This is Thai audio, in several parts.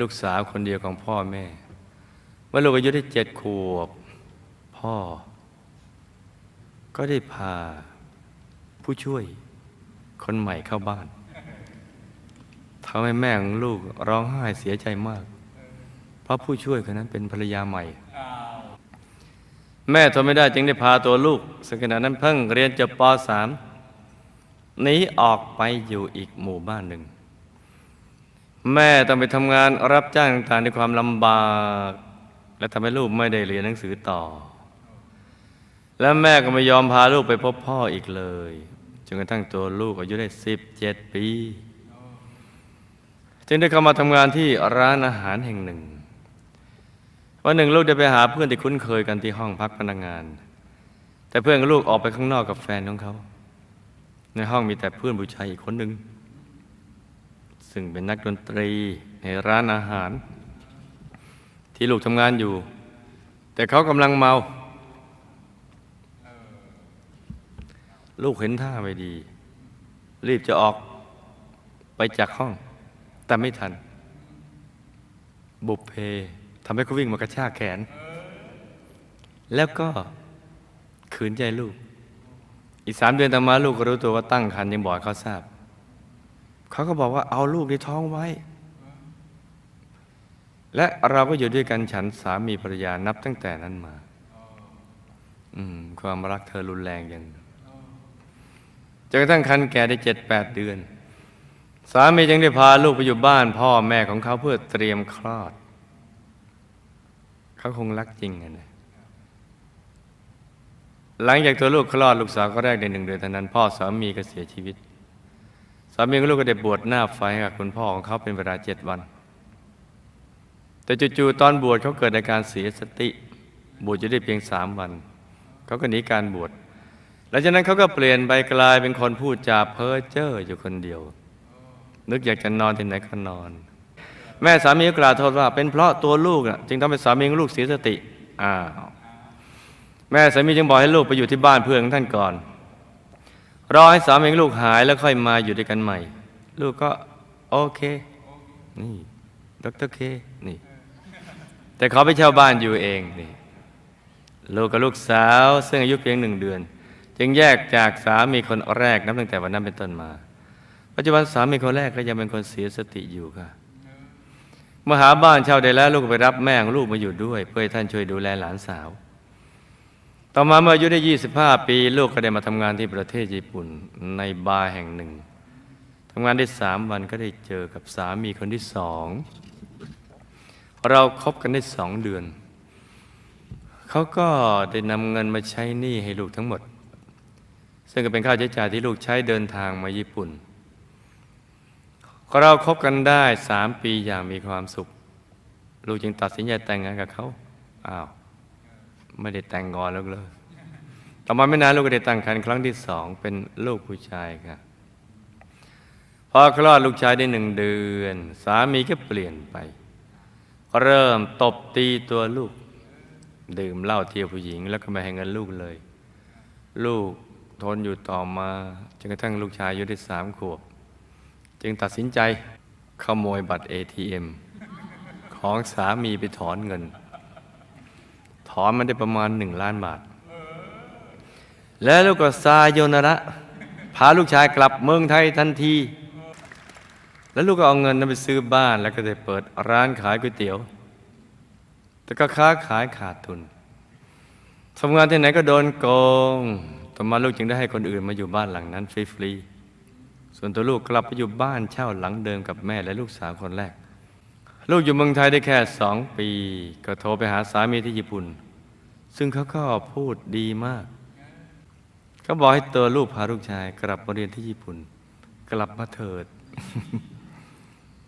ลูกสาวคนเดียวของพ่อแม่ เมื่อลูกอายุได้เจ็ดขวบ พ่อ ก็ได้พาผู้ช่วยคนใหม่เข้าบ้านทำให้แม่ของลูกร้องไห้เสียใจมาก เพราะผู้ช่วยคนนั้นเป็นภรรยาใหม่ แม่ทนไม่ได้จึงได้พาตัวลูกซึ่งขณะนั้นเพิ่งเรียนจบป .3 หนีออกไปอยู่อีกหมู่บ้านหนึ่ง แม่ต้องไปทำงานรับจ้างต่างๆด้วยความลำบาก และทำให้ลูกไม่ได้เรียนหนังสือต่อ และแม่ก็ไม่ยอมพาลูกไปพบพ่ออีกเลยจนกระทั่งตัวลูกอายุได้17ปี จึงได้เข้ามาทำงานที่ร้านอาหารแห่งหนึ่ง วันหนึ่งลูกได้ไปหาเพื่อนที่คุ้นเคยกันที่ห้องพักพนักงาน แต่เพื่อนลูกออกไปข้างนอกกับแฟนของเขา ในห้องมีแต่เพื่อนผู้ชายอีกคนหนึ่ง ซึ่งเป็นนักดนตรีในร้านอาหาร ที่ลูกทำงานอยู่ แต่เขากำลังเมา ลูกเห็นท่าไม่ดี รีบจะออกไปจากห้อง แต่ไม่ทัน บุพเพทำให้เขาวิ่งมากระชากแขน แล้วก็ขืนใจลูก อีกสามเดือนต่อมาลูกก็รู้ตัวว่าตั้งครรภ์ยังบอกเขาทราบ เขาก็บอกว่าเอาลูกในท้องไว้ และเราก็อยู่ด้วยกันฉันสามีภรรยานับตั้งแต่นั้นมา อืม ความรักเธอรุนแรงอย่างจนกระทั่งคันแก่ได้เจ็ดแปดเดือน สามีจึงได้พาลูกไปอยู่บ้าน พ่อแม่ของเขาเพื่อเตรียมคลอด เขาคงรักจริงนะหลังจากตัวลูกคลอดลูกสาวก็แรกในหนึ่งเดือนเท่านั้น พ่อสามีก็เสียชีวิตามีของลูกก็ได้บวชหน้าไฟกับคุณพ่อของเขาเป็นเวลาเจ็ดวัน แต่จู่ๆตอนบวชเขาเกิดอาการเสียสติ บวชจะได้เพียงสามวัน เขาก็หนีการบวชหลังจากนั้นเขาก็เปลี่ยนไปกลายเป็นคนพูดจาเพ้อเจ้ออยู่คนเดียว นึกอยากจะนอนที่ไหนก็นอน แม่สามีก็กล่าวโทษว่า เป็นเพราะตัวลูกจึงทำให้สามีของลูกเสียสติอ้าวแม่สามีจึงบอกให้ลูกไปอยู่ที่บ้านเพื่อนของท่านก่อน รอให้สามีลูกหายแล้วค่อยมาอยู่ด้วยกันใหม่ ลูกก็โอเค นี่ดรเคนี่ แต่เขาไปเช่าบ้านอยู่เองนี่ลูกกับลูกสาว ซึ่งอายุเพียงหนึ่งเดือน จึงแยกจากสามีคนแรกนับตั้งแต่วันนั้นเป็นต้นมา ปัจจุบันสามีคนแรกก็ยังเป็นคนเสียสติอยู่ค่ะมหาบ้านเช่าได้แล้วลูกไปรับแม่ของลูกมาอยู่ด้วย เพื่อให้ท่านช่วยดูแลหลานสาว ต่อมาเมื่ออายุได้ 25 ปี ลูกก็ได้มาทำงานที่ประเทศญี่ปุ่นในบาร์แห่งหนึ่งทำงานได้สามวันก็ได้เจอกับสามีคนที่สองเราคบกันได้สองเดือน เขาก็ได้นำเงินมาใช้หนี้ให้ลูกทั้งหมด ซึ่งก็เป็นค่าใช้จ่ายที่ลูกใช้เดินทางมาญี่ปุ่น เราคบกันได้สามปีอย่างมีความสุข ลูกจึงตัดสินใจแต่งงานกับเขาอ้าว ไม่ได้แต่งงอนแล้วเลยต่อมาไม่นานลูกก็ได้ตั้งครรภ์ครั้งที่สองเป็นลูกผู้ชายครับพอคลอดลูกชายได้หนึ่งเดือน สามีก็เปลี่ยนไป เริ่มตบตีตัวลูก ดื่มเหล้าเที่ยวผู้หญิง แล้วก็ไม่ให้เงินลูกเลย ลูกทนอยู่ต่อมาจนกระทั่งลูกชายอายุได้สามขวบ จึงตัดสินใจขโมยบัตร ATM ของสามีไปถอนเงิน ถอนมันได้ประมาณหนึ่งล้านบาท แล้วลูกก็ซาโยนระพาลูกชายกลับเมืองไทยทันที แล้วลูกก็เอาเงินนั้นไปซื้อบ้าน แล้วก็ได้เปิดร้านขายก๋วยเตี๋ยว แต่ก็ค้าขายขาดทุนทำงานที่ไหนก็โดนโกง ต่อมาลูกจึงได้ให้คนอื่นมาอยู่บ้านหลังนั้นฟรีๆส่วนตัวลูกกลับไปอยู่บ้านเช่าหลังเดิมกับแม่และลูกสาวคนแรก ลูกอยู่เมืองไทยได้แค่สองปี ก็โทรไปหาสามีที่ญี่ปุ่น ซึ่งเขาก็พูดดีมาก เขาบอกให้ตัวลูกพาลูกชาย กลับมาเรียนที่ญี่ปุ่น กลับมาเถิด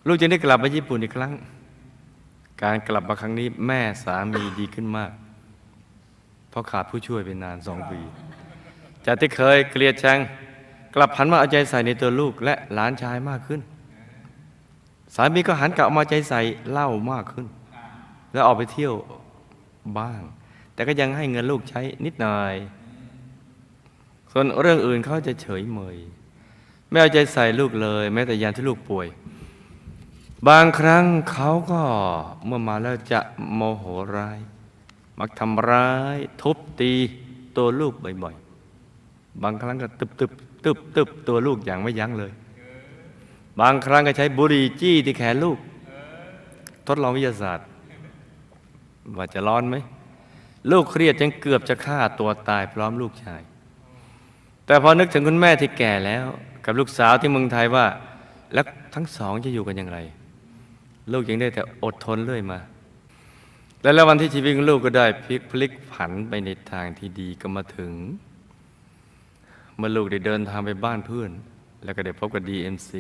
ลูกจึงได้กลับมาญี่ปุ่นอีกครั้ง การกลับมาครั้งนี้แม่สามีดีขึ้นมาก เพราะขาดผู้ช่วยเป็นนานสองปี จากที่เคยเกลียดชัง กลับหันมาเอาใจใส่ในตัวลูกและหลานชายมากขึ้น สามีก็หันกลับมาใจใส่เหล้ามากขึ้น แล้วออกไปเที่ยวบ้าง แต่ก็ยังให้เงินลูกใช้นิดหน่อย ส่วนเรื่องอื่นเขาจะเฉยเมย ไม่เอาใจใส่ลูกเลย แม้แต่ยามที่ลูกป่วย บางครั้งเขาก็เมื่อมาแล้วจะโมโหร้าย มักทำร้าย ทุบตีตัวลูกบ่อยๆ บางครั้งก็ตึบตึบตึบตึบตัวลูกอย่างไม่ยั้งเลย บางครั้งก็ใช้บุหรี่จี้ที่แขนลูก ทดลองวิทยาศาสตร์ ว่าจะร้อนไหม ลูกเครียดจนเกือบจะฆ่าตัวตายพร้อมลูกชาย แต่พอนึกถึงคุณแม่ที่แก่แล้ว กับลูกสาวที่เมืองไทยว่า แล้วทั้งสองจะอยู่กันอย่างไร ลูกยังได้แต่อดทนเรื่อยมา และแล้ววันที่ชีวิตของลูกก็ได้พลิกพลิกผันไปในทางที่ดีก็มาถึง เมื่อลูกได้เดินทางไปบ้านเพื่อน แล้วก็ได้พบกับ DMC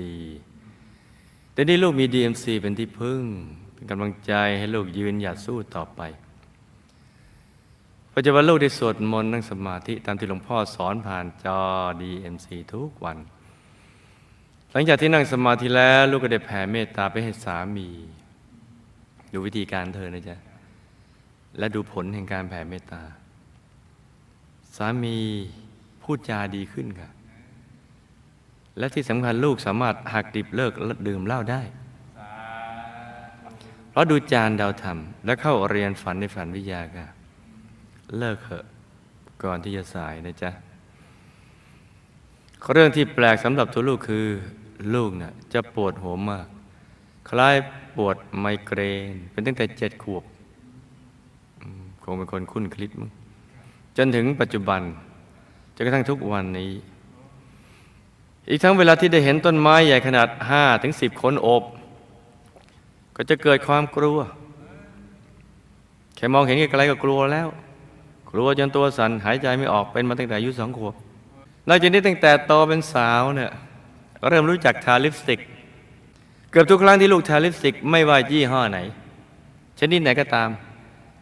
แต่นี่ลูกมี DMC เป็นที่พึ่ง เป็นกำลังใจให้ลูกยืนหยัดสู้ต่อไปปัจจุบันลูกได้สวดมนต์นั่งสมาธิตามที่หลวงพ่อสอนผ่านจอ DMC ทุกวัน หลังจากที่นั่งสมาธิแล้วลูกก็ได้แผ่เมตตาไปให้สามี ดูวิธีการเธอนะจ๊ะ และดูผลแห่งการแผ่เมตตา สามีพูดจาดีขึ้นค่ะ และที่สำคัญลูกสามารถหักดิบเลิกดื่มเหล้าได้ เพราะดูจานดาวธรรม และเข้าเรียนฝันในฝันวิทยาค่ะ เลิกเถอะก่อนที่จะสายนะจ๊ะ เรื่องที่แปลกสำหรับตัวลูกคือลูกน่ะจะปวดหัวมาก คล้ายปวดไมเกรน เป็นตั้งแต่เจ็ดขวบคงเป็นคนคุ้นคิดมั้งจนถึงปัจจุบันจนกระทั่งทุกวันนี้ อีกทั้งเวลาที่ได้เห็นต้นไม้ใหญ่ขนาดห้าถึงสิบคนโอบ ก็จะเกิดความกลัว แค่มองเห็นไกลก็กลัวแล้ว กลัวจนตัวสั่นหายใจไม่ออกเป็นมาตั้งแต่อายุสองขวบนอกจากนี้ตั้งแต่โตเป็นสาวเนี่ยก็เริ่มรู้จักทาลิปสติก เกือบทุกครั้งที่ลูกทาลิปสติก ไม่ว่ายี่ห้อไหน ชนิดไหนก็ตาม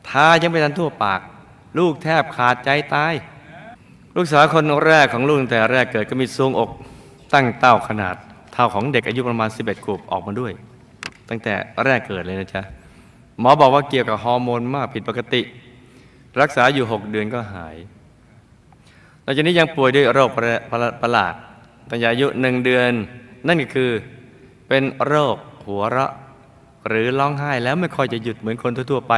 ทายังไม่ทันทั่วปาก ลูกแทบขาดใจตาย ลูกสาวคนแรกของลูกตั้งแต่แรกเกิดก็มีทรวงอก ตั้งเต้าขนาดเท่าของเด็กอายุประมาณ 11ขวบออกมาด้วย ตั้งแต่แรกเกิดเลยนะจ๊ะ หมอบอกว่าเกี่ยวกับฮอร์โมนมากผิดปกติ รักษาอยู่ 6 เดือนก็หายหลังจากนี้ยังป่วยด้วยโรคประประประหลาดตั้งแต่อายุหนึ่งเดือน นั่นก็คือเป็นโรคหัวเราะ หรือร้องไห้แล้วไม่ค่อยจะหยุดเหมือนคนทั่วๆไป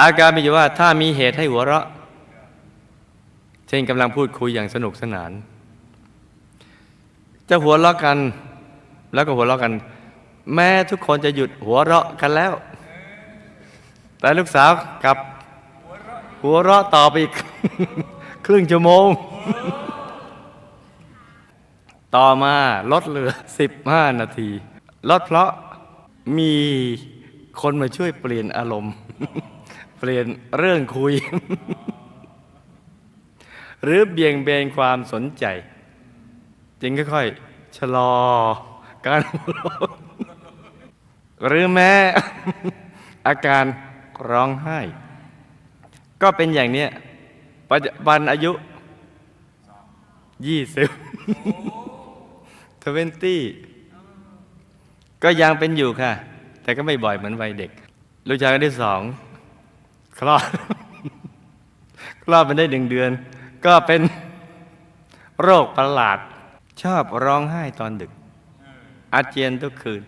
อาการมีอยู่ว่าถ้ามีเหตุให้หัวเราะ เช่นกำลังพูดคุยอย่างสนุกสนาน จะหัวเราะกัน แล้วก็หัวเราะกัน แม้ทุกคนจะหยุดหัวเราะกันแล้ว แต่ลูกสาวกับหัวเราะต่อไปอีก ครึ่งชั่วโมง ต่อมาลดเหลือ 15 นาทีลดเพราะมีคนมาช่วยเปลี่ยนอารมณ์ เปลี่ยนเรื่องคุย หรือเบี่ยงเบนความสนใจ จึงค่อยๆชะลอการหัวเราะหรือแม้อาการร้องไห้ ก็เป็นอย่างเนี้ยปัจจุบันอายุยี่สิบทเวนตี้ก็ยังเป็นอยู่ค่ะ แต่ก็ไม่บ่อยเหมือนวัยเด็ก ลูกชายคนที่สองคลอด คลอดมาได้หนึ่งเดือน ก็เป็นโรคประหลาด ชอบร้องไห้ตอนดึก อาเจียนทุกคืน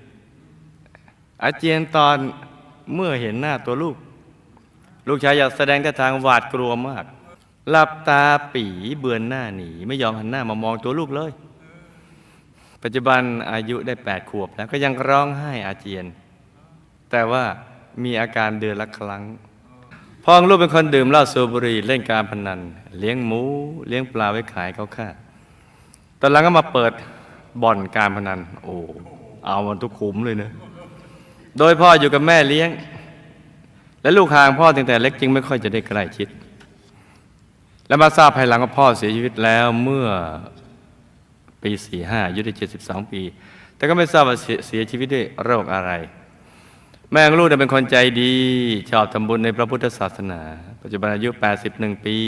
อาเจียนตอนเมื่อเห็นหน้าตัวลูก ลูกชายอยากแสดงท่าทางหวาดกลัวมากหลับตาปีเบือนหน้าหนี ไม่ยอมหันหน้ามามองตัวลูกเลย ปัจจุบันอายุได้แปดขวบแล้วก็ยังร้องไห้อาเจียน แต่ว่ามีอาการเดือนละครั้ง พ่อของลูกเป็นคนดื่มเหล้าสูบบุหรี่เล่นการพนัน เลี้ยงหมู เลี้ยงปลาไว้ขายเขาค่าตอนหลังก็มาเปิดบ่อนการพนัน โอ้เอามันทุกขุมเลยเนะโดยพ่ออยู่กับแม่เลี้ยง และลูกห่างพ่อตั้งแต่เล็กจึงไม่ค่อยจะได้ใกล้ชิด และมาทราบภายหลังว่าพ่อเสียชีวิตแล้วเมื่อปีสี่ห้าอายุได้เจ็ดสิบสองปี แต่ก็ไม่ทราบว่าเสียชีวิตด้วยโรคอะไร แม่ของลูกเนี่ยเป็นคนใจดี ชอบทำบุญในพระพุทธศาสนา ปัจจุบันอายุ 81 ปี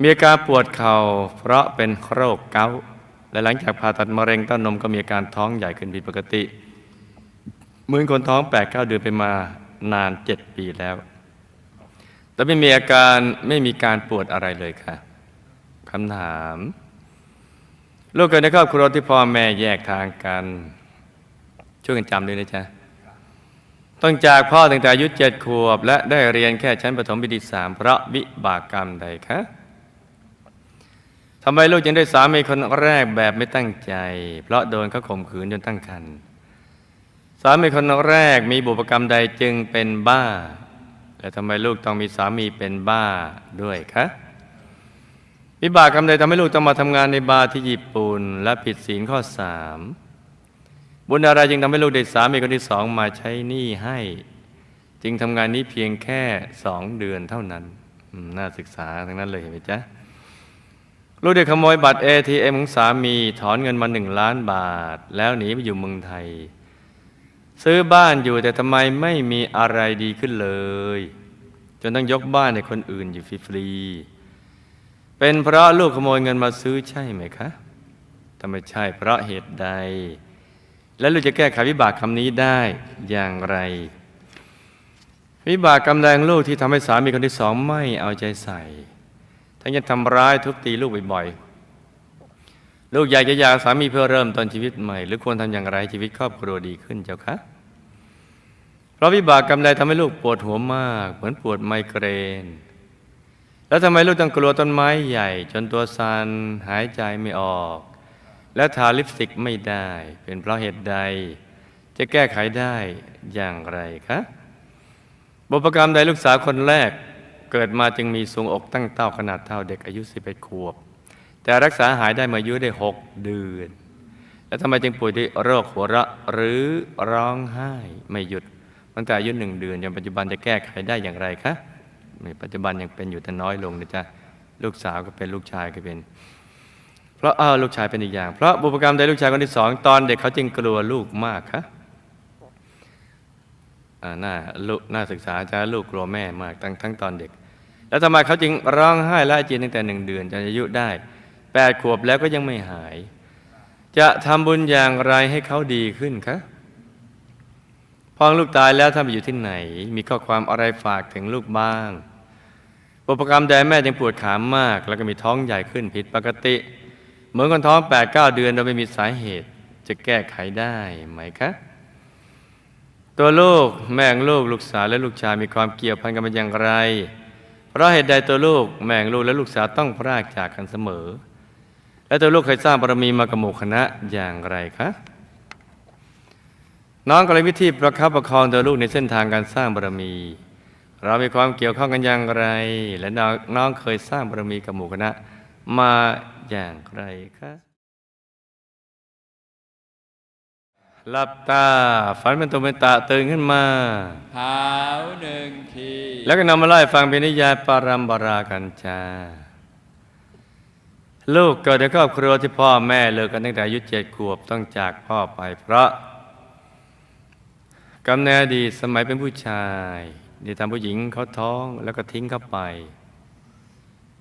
มีอาการปวดเข่าเพราะเป็นโรคเกาต์และหลังจากผ่าตัดมะเร็งเต้านมก็มีอาการท้องใหญ่ขึ้นผิดปกติเหมือนคนท้อง8ปดเก้าเดือนไปมานานเจ็ดปีแล้ว แต่ไม่มีอาการไม่มีการปวดอะไรเลยค่ะคำถามลูกเกิดในครอบครัวที่พ่อแม่แยกทางกัน ช่วยกันจำด้วยนะจ๊ะ ต้องจากพ่อตั้งแต่อายุเจ็ดขวบ และได้เรียนแค่ชั้นประถมปีที่สามเพราะวิบากกรรมใดคะทำไมลูกจึงได้สามีคนแรกแบบไม่ตั้งใจ เพราะโดนเขาข่มขืนจนตั้งครรภ์สามีคนแรกมีบุพกรรมใดจึงเป็นบ้า และทำไมลูกต้องมีสามีเป็นบ้าด้วยคะวิบากกรรมใดทำให้ลูกต้องมาทำงานในบาร์ที่ญี่ปุ่น และผิดศีลข้อสาม บุญอะไรจึงทำให้ลูกได้สามีคนที่สองมาใช้หนี้ให้ จึงทำงานนี้เพียงแค่สองเดือนเท่านั้นน่าศึกษาทั้งนั้นเลยเห็นไหมจ๊ะลูกได้ขโมยบัตร ATM ของสามีถอนเงินมาหนึ่งล้านบาท แล้วหนีไปอยู่เมืองไทย ซื้อบ้านอยู่แต่ทำไมไม่มีอะไรดีขึ้นเลย จนต้องยกบ้านให้คนอื่นอยู่ฟรีๆเป็นเพราะลูกขโมยเงินมาซื้อใช่ไหมคะถ้าไม่ใช่เพราะเหตุใด และลูกจะแก้ไขวิบากคำนี้ได้อย่างไร วิบากกรรมแดงลูกที่ทำให้สามีคนที่สองไม่เอาใจใส่ ทั้งยังทำร้ายทุบตีลูกบ่อยๆ ลูกอยากจะหย่าสามีเพื่อเริ่มต้นชีวิตใหม่ หรือควรทำอย่างไรชีวิตครอบครัวดีขึ้นเจ้าคะเพราะวิบากกรรมใดทำให้ลูกปวดหัวมาก เหมือนปวดไมเกรน แล้วทำไมลูกต้องกลัวต้นไม้ใหญ่ จนตัวซันหายใจไม่ออก และทาลิปสติกไม่ได้ เป็นเพราะเหตุใด จะแก้ไขได้อย่างไรคะบุพกรรมใดลูกสาวคนแรกเกิดมาจึงมีทรงอกตั้งเต้าขนาดเท่าเด็กอายุ 11 ขวบ แต่รักษาหายได้เมื่ออายุได้ 6 เดือน แล้วทำไมจึงป่วยด้วยโรคหัวเราะหรือร้องไห้ไม่หยุดตั้งแต่อายุหนึ่งเดือนจนปัจจุบันจะแก้ไขได้อย่างไรคะในปัจจุบันยังเป็นอยู่แต่น้อยลงนะจ๊ะลูกสาวก็เป็นลูกชายก็เป็น เพราะเออลูกชายเป็นอีกอย่าง เพราะบุพกรรมใดลูกชายคนที่สองตอนเด็กเขาจึงกลัวลูกมากคะอ่าน่าลูกน่าศึกษาจะลูกกลัวแม่มากตั้งทั้งตอนเด็ก แล้วทำไมเขาจึงร้องไห้และอาเจียนตั้งแต่หนึ่งเดือนจนอายุได้แปดขวบแล้วก็ยังไม่หาย จะทำบุญอย่างไรให้เขาดีขึ้นคะพอลูกตายแล้วท่านไปอยู่ที่ไหน มีข้อความอะไรฝากถึงลูกบ้างบุพกรรมใดแม่ยังปวดขามาก แล้วก็มีท้องใหญ่ขึ้นผิดปกติ เหมือนคนท้อง8ปดเเดือนโดยไม่มีสาเหตุ จะแก้ไขได้ไหมคะ ตัวลูกแม่งลูกลูกสาวและลูกชายมีความเกี่ยวพันกันเป็นอย่างไร เพราะเหตุใดตัวลูกแม่งลูกและลูกสาวต้องพรากจากกันเสมอ และตัวลูกเคยสร้างบารมีมากับหมู่คณะอย่างไรคะน้องกำลังวิธีประคับประคองตัวลูกในเส้นทางการสร้างบารมี เรามีความเกี่ยวข้องกันอย่างไร และน้องน้องเคยสร้างบารมีกับหมู่คณะ มา อย่างไรคะหลับตา ฝันเป็นตัวเป็นตาตื่นขึ้นมาเท้าหนึ่งทีแล้วก็นำมาไล่ฟังเป็นนิยายปารัมปรากันจาลูกเกิดในครอบครัวที่พ่อแม่เลิกกันตั้งแต่อายุเจ็ดขวบต้องจากพ่อไปเพราะกำเนิดอดีตสมัยเป็นผู้ชายที่ทำผู้หญิงเขาท้องแล้วก็ทิ้งเขาไป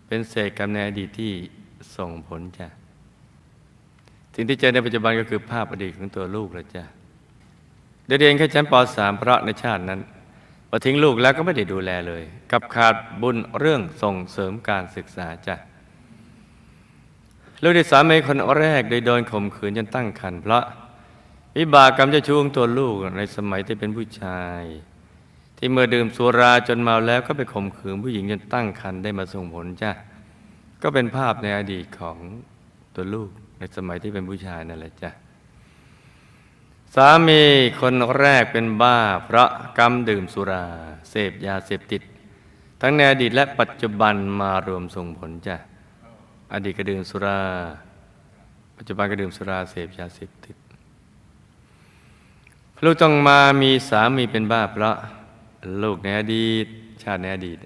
เป็นเศษกรรมในอดีตที่ ส่งผลจ้ะสิ่งที่เจอในปัจจุบันก็คือภาพอดีตของตัวลูกแล้วจ้ะได้เรียนแค่ชั้นป .3 เพราะในชาตินั้นพอทิ้งลูกแล้วก็ไม่ได้ดูแลเลย กับขาดบุญเรื่องส่งเสริมการศึกษาจ้ะลูกที่สามีคนแรกโดยโดนข่มขืนจนตั้งครรภ์เพราะวิบากกรรมจะชูของตัวลูกในสมัยที่เป็นผู้ชาย ที่เมื่อดื่มสุราจนเมาแล้วก็ไปข่มขืนผู้หญิงจนตั้งครรภ์ได้มาส่งผลจ้ะ ก็เป็นภาพในอดีตของตัวลูกในสมัยที่เป็นผู้ชายนั่นแหละจ้ะสามีคนแรกเป็นบ้า เพราะกรรมดื่มสุรา เสพยาเสพติด ทั้งในอดีตและปัจจุบันมารวมส่งผลจ้ะอดีตก็ดื่มสุรา ปัจจุบันก็ดื่มสุราเสพยาเสพติดลูกต้องมามีสามีเป็นบ้าเพราะลูกในอดีต ชาติในอดีต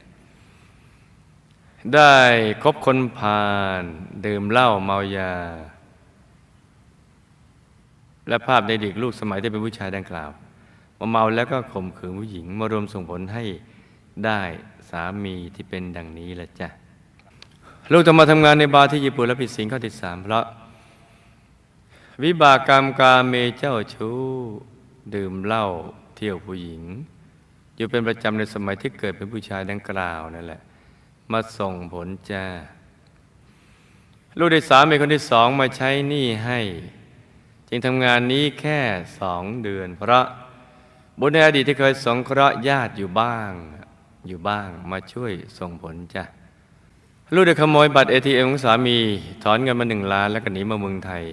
ได้คบคนพาลดื่มเหล้าเมายา และภาพในเด็กลูกสมัยที่เป็นผู้ชายดังกล่าวมาเมาแล้วก็ข่มขืนผู้หญิงมารวมส่งผลให้ได้สามีที่เป็นดังนี้แหละจ้ะลูกต้องมาทำงานในบาร์ที่ญี่ปุ่นและผิดศีลข้อที่สามเพราะ วิบากกรรมกาเมเจ้าชู้ ดื่มเหล้าเที่ยวผู้หญิง อยู่เป็นประจำในสมัยที่เกิดเป็นผู้ชายดังกล่าวนั่นแหละ มาส่งผลจ้า ลูกที่สามเป็นคนที่สองมาใช้หนี้ให้ จึงทำงานนี้แค่สองเดือน เพราะบุญในอดีตที่เคยสงเคราะห์ญาติอยู่บ้าง อยู่บ้างมาช่วยส่งผลจ้ะลูกได้ขโมยบัตรเอทีเอ็มของสามี ถอนเงินมาหนึ่งล้านแล้วก็หนีมาเมืองไทย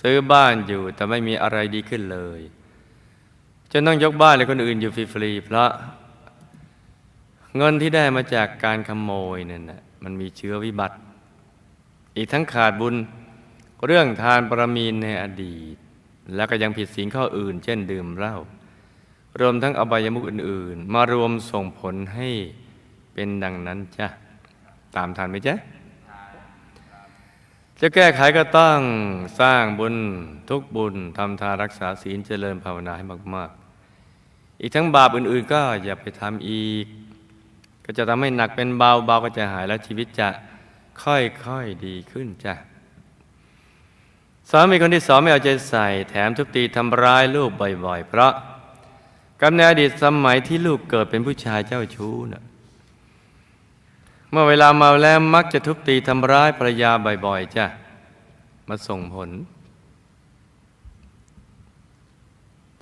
ซื้อบ้านอยู่แต่ไม่มีอะไรดีขึ้นเลยจนต้องยกบ้านให้คนอื่นอยู่ฟรีๆเพราะ เงินที่ได้มาจากการขโมยนั่นนะมันมีเชื้อวิบัติ อีกทั้งขาดบุญเรื่องทานประมีนในอดีต แล้วก็ยังผิดศีลข้ออื่น เช่นดื่มเหล้ารวมทั้งอบายมุขอื่น ๆ มารวมส่งผลให้เป็นดังนั้นจ้ะตามทันไหมจ๊ะจะแก้ไขก็ต้องสร้างบุญทุกบุญทำทานรักษาศีลเจริญภาวนาให้มาก ๆ อีกทั้งบาปอื่น ๆ ก็อย่าไปทำอีก ก็จะทำให้หนักเป็นเบาเบาก็จะหายแล้วชีวิตจะค่อยๆดีขึ้นจ้ะสามีคนที่สองไม่เอาใจใส่ แถมทุบตีทำร้ายลูกบ่อย ๆ เพราะกำเนิดอดีตสมัยที่ลูกเกิดเป็นผู้ชายเจ้าชู้น่ะเมื่อเวลาเมาแล้วมักจะทุบตีทำร้ายภรรยาบ่อยๆจ้ะมาส่งผล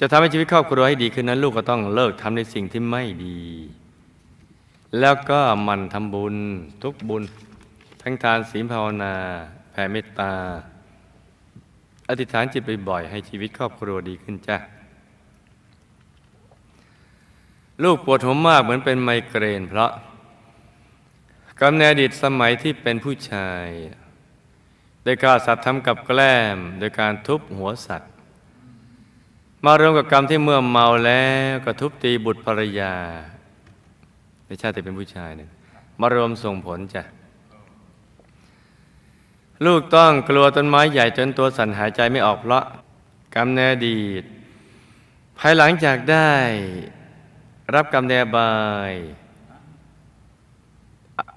จะทำให้ชีวิตครอบครัวให้ดีขึ้นนั้น ลูกก็ต้องเลิกทำในสิ่งที่ไม่ดี แล้วก็มันทำบุญทุกบุญ ทั้งทานศีลภาวนา แผ่เมตตา อธิษฐานจิตบ่อยๆให้ชีวิตครอบครัวดีขึ้นจ้ะลูกปวดหัวมากเหมือนเป็นไมเกรนเพราะกำเนิดอดีตสมัยที่เป็นผู้ชาย ได้ฆ่าสัตว์ทำกับแกล้ม โดยการทุบหัวสัตว์ มารวมกับกรรมที่เมื่อเมาแล้วก็ทุบตีบุตรภรรยา ในชาติเป็นผู้ชายเนี่ยมารวมส่งผลจ้ะ ลูกต้องกลัวต้นไม้ใหญ่จนตัวสั่นหายใจไม่ออกเพราะกรรมในอดีต ภายหลังจากได้รับกรรมในอบาย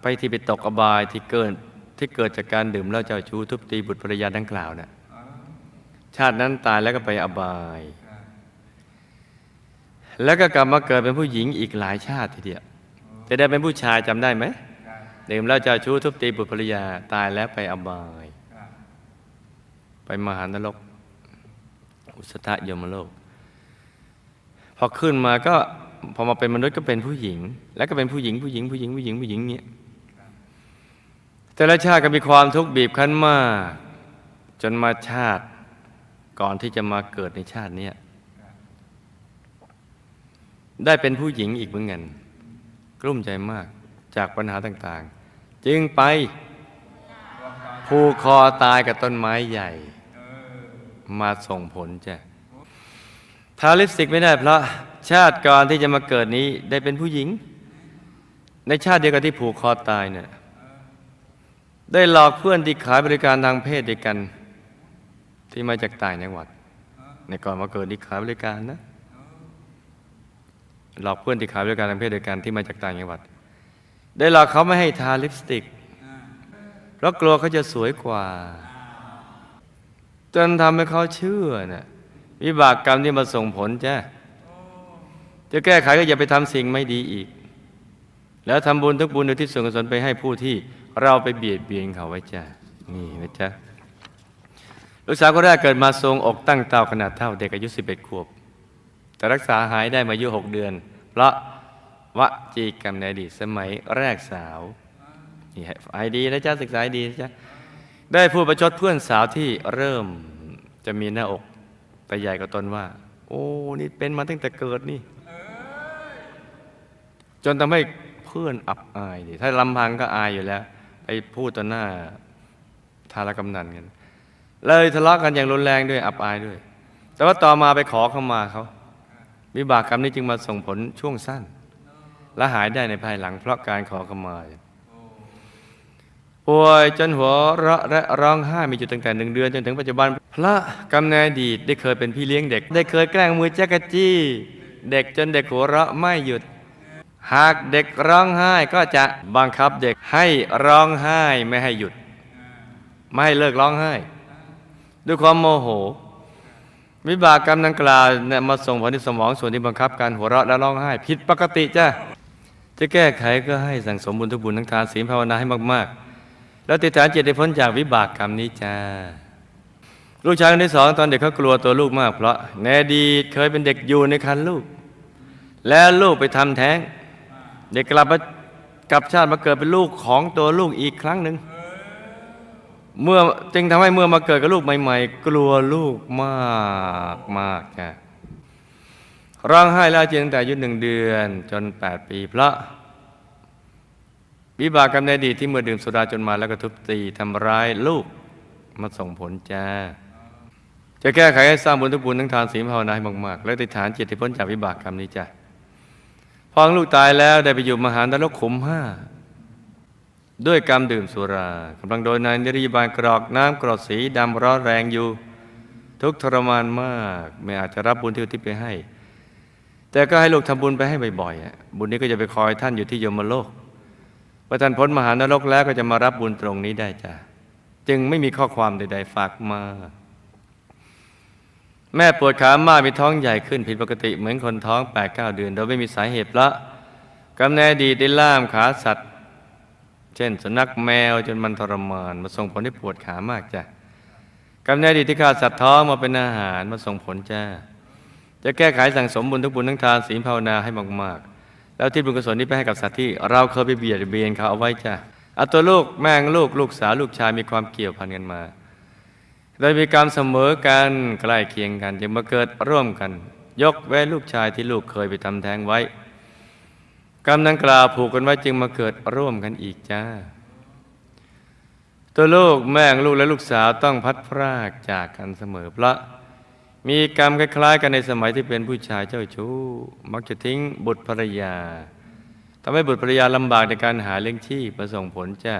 ไปที่ไปตกอบายที่เกิดที่เกิดจากการดื่มเหล้าเจ้าชู้ทุบตีบุตรภรรยาดังกล่าวนะ่ะชาตินั้นตายแล้วก็ไปอบาย แล้วก็กลับมาเกิดเป็นผู้หญิงอีกหลายชาติทีเดียว จะได้เป็นผู้ชายจำได้ไหมดื่มเหล้าเจ้าชู้ทุบตีบุตรภรรยาตายแล้วไปอบาย ไปมหานรก อุสธะยมโลก พอขึ้นมาก็พอมาเป็นมนุษย์ก็เป็นผู้หญิง แล้วก็เป็นผู้หญิงผู้หญิงผู้หญิงผู้หญิงผู้หญิงเนี้ยแต่ละชาติก็มีความทุกข์บีบคั้นมาก จนมาชาติก่อนที่จะมาเกิดในชาติเนี้ได้เป็นผู้หญิงอีกเหมือนกัน กลุ้มใจมากจากปัญหาต่างๆ จึงไปผูกคอตายกับต้นไม้ใหญ่ มาส่งผลจ้ะทาลิปสติกไม่ได้เพราะชาติก่อนที่จะมาเกิดนี้ได้เป็นผู้หญิง ในชาติเดียวกับที่ผูกคอตายเนี่ยได้หลอกเพื่อนที่ขายบริการทางเพศเด้วกัน ที่มาจากต่างจังหวัด ในก่อนมาเกิดที่ขายบริการนะ หลอกเพื่อนที่ขายบริการทางเพศด้วยกันที่มาจากต่างจังหวัด ได้หลอกเขาไม่ให้ทาลิปสติก เพราะกลัวเขาจะสวยกว่า จนทำให้เขาเชื่อน่ะวิบากกรรมที่มาส่งผลจ้ะจะแก้ไขก็อย่าไปทำสิ่งไม่ดีอีก แล้วทำบุญทุกบุญอุทิศส่วนกุศลไปให้ผู้ที่เราไปเบียดเบียนเขาไว้จ้ะนี่นะจ๊ะลูกสาวคนแรกเกิดมาทรงอกตั้งเตาขนาดเท่าเด็กอายุ 11 ขวบ แต่รักษาหายได้มาอายุ6เดือน เพราะวจีกรรมในอดีตสมัยแรกสาวนี่ไอดีนะจ๊ะศึกษาดีนะจ๊ะได้พูดประชดเพื่อนสาวที่เริ่มจะมีหน้าอกแต่ใหญ่กว่าตนว่า โอ้นี่เป็นมาตั้งแต่เกิดนี่ จนทำให้เพื่อนอับอายดิถ้าลำพังก็อายอยู่แล้ว ไปพูดต่อหน้าทารกำนันกันเลยทะเลาะกันอย่างรุนแรงด้วยอับอายด้วย แต่ว่าต่อมาไปขอเข้ามาเขา วิบากกรรมนี้จึงมาส่งผลช่วงสั้น และหายได้ในภายหลังเพราะการขอขมาป่วยจนหัวเราะและร้องไห้มีจุดตั้งแต่หนึ่งเดือนจนถึงปัจจุบัน พระกำเนิดดีได้เคยเป็นพี่เลี้ยงเด็ก ได้เคยแกล้งมือแจักจี้ เด็กจนเด็กหัวเราะไม่หยุด หากเด็กร้องไห้ก็จะบังคับเด็กให้ร้องไห้ไม่ให้หยุด ไม่ให้เลิกร้องไห้ ด้วยความโมโห วิบากกรรมดังกล่าวเนี่ยมาส่งผลที่สมองส่วนที่บังคับการหัวเราะและร้องไห้ผิดปกติจ้ะจะแก้ไขก็ให้สั่งสมบุญทุกบุญทั้งทานศีลภาวนาให้มากๆ แล้วติดฐานจิตได้พ้นจากวิบากกรรมนี้จ้าลูกชายคนที่สองตอนเด็กเขากลัวตัวลูกมาก เพราะในอดีตเคยเป็นเด็กอยู่ในคันลูก แล้วลูกไปทำแท้ง เด็กกลับมากลับชาติมาเกิดเป็นลูกของตัวลูกอีกครั้งหนึ่ง เมื่อจึงทำให้เมื่อมาเกิดกับลูกใหม่ ๆ กลัวลูกมากมากจ้ะร้องไห้แล้วเจียงแต่อายุหนึ่งเดือนจนแปดปีเพราะวิบากกรรมในอดีตที่เมื่อดื่มสุราจนมาแล้วก็ทุบตีทำร้ายลูกมาส่งผลจ้าจะแก้ไขให้สร้างบุญทุกบุญทั้งทานศีลภาวนาให้มากๆ และติดฐานจิตที่พ้นจากวิบากกรรมนี้จ้ะพอลูกตายแล้วได้ไปอยู่มหานรกขุมห้า ด้วยกรรมดื่มสุรากำลังโดยนายนิริบาลกรอกน้ำกรดสีดำร้อนแรงอยู่ ทุกทรมานมาก ไม่อาจจะรับบุญที่อุทิศไปให้ แต่ก็ให้ลูกทำบุญไปให้บ่อยๆบุญนี้ก็จะไปคอยท่านอยู่ที่ยมโลกพอท่านพ้นมหานรกแล้วก็จะมารับบุญตรงนี้ได้จ้ะจึงไม่มีข้อความใด ๆ ฝากมา แม่ปวดขามากมีท้องใหญ่ขึ้นผิดปกติเหมือนคนท้อง8ปดเเดือน โดยไม่มีสาเหตุละกำเนิดดีได้ล่ามขาสัตว์ เช่น สุนัขแมวจนมันทรมานมาส่งผลให้ปวดขามากจ้ะกำเนิดดีที่ฆ่าสัตว์ท้องมาเป็นอาหารมาส่งผลจ้าจะแก้ไขสั่งสมบุญทุกบุญทั้งทานศีลภาวนาให้มากๆ แล้วที่บุญกุศลนี้ไปให้กับสัตว์ที่ เราเคยไปเบียดเบียนเขาเอาไว้จ้ะเอาตัวลูกแม่งลูกลูกสาวลูกชายมีความเกี่ยวพันกันมาโดยมีกรรมเสมอกันใกล้เคียงกันจึงมาเกิดร่วมกัน ยกเว้นลูกชายที่ลูกเคยไปทำแท้งไว้ กรรมดังกล่าวผูกกันไว้จึงมาเกิดร่วมกันอีกจ้า ตัวลูกแม่งลูกและลูกสาวต้องพัดพรากจากกันเสมอเพราะมีกรรมคล้ายๆ กันในสมัยที่เป็นผู้ชายเจ้าชู้ มักจะทิ้งบุตรภรรยาทำให้บุตรภรรยาลำบากในการหาเลี้ยงชีพประส่งผลจ้า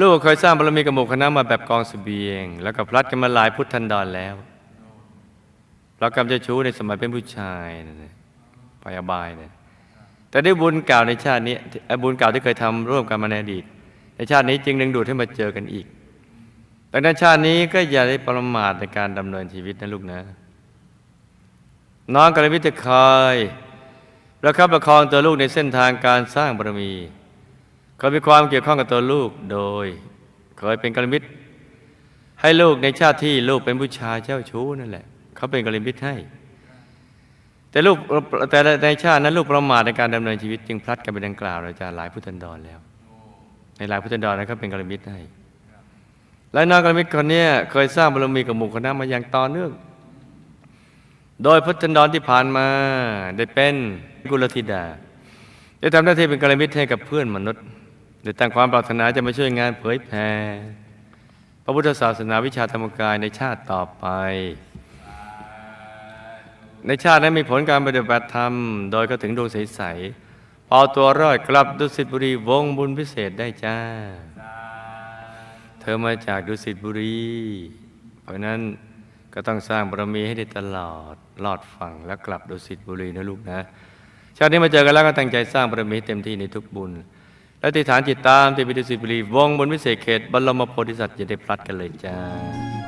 ลูกเคยสร้างบารมีกับหมู่คณะมาแบบกองสเสบียง แล้วก็พลัดกันมาหลายพุทธันดรแล้วเพราะกรรมเจ้าชู้ในสมัยเป็นผู้ชายนะ ไปอบายเนี่ยแต่ได้บุญเก่าในชาตินี้ไอ้บุญเก่าที่เคยทำร่วมกันมาในอดีต ในชาตินี้จึงดึงดูดให้มาเจอกันอีกดังนั้นชาตินี้ก็อย่าได้ประมาทในการดำเนินชีวิตนะลูกนะ น้องกัลวิทย์จะคอยประคับประคองตัวลูกในเส้นทางการสร้างบารมีเขามีความเกี่ยวข้องกับตัวลูกโดย เคยเป็นกัลมิตร ให้ลูกในชาติที่ลูกเป็นผู้ชายเจ้าชู้นั่นแหละ เขาเป็นกัลมิตรให้ แต่ลูกแต่ในชาตินั้นลูกประมาทในการดำเนินชีวิตจึงพลัดกันไปดังกล่าวเราจะหลายพุทธันดรแล้ว ในหลายพุทธันดรนะครับเป็นกัลมิตรให้และนองกัลมิตรคนนี้เคยสร้างบารมีกับหมู่คณะมาอย่างต่อเนื่อง โดยพุทธันดรที่ผ่านมาได้เป็นกุลธิดา ได้ทำหน้าที่เป็นกัลมิตรให้กับเพื่อนมนุษย์ได้ตั้งความปรารถนาจะมาช่วยงานเผยแผ่พระพุทธศาสนาวิชาธรรมกายในชาติต่อไป ในชาตินั้นมีผลการปฏิบัติธรรม โดยเขาถึงดวงใสๆพอตัวรอดกลับดุสิตบุรีวงบุญพิเศษได้จ้า เธอมาจากดุสิตบุรี เพราะนั้นก็ต้องสร้างบารมีให้ได้ตลอดรอดฝั่งแล้วกลับดุสิตบุรีนะลูกนะ ชาตินี้มาเจอกันแล้วก็ตั้งใจสร้างบารมีเต็มที่ในทุกบุญ และติฐานจิตตามที่วิดุสิตบุรีวงบนวิเศษเขตบรมโพธิสัตว์จะได้พลัดกันเลยจ้า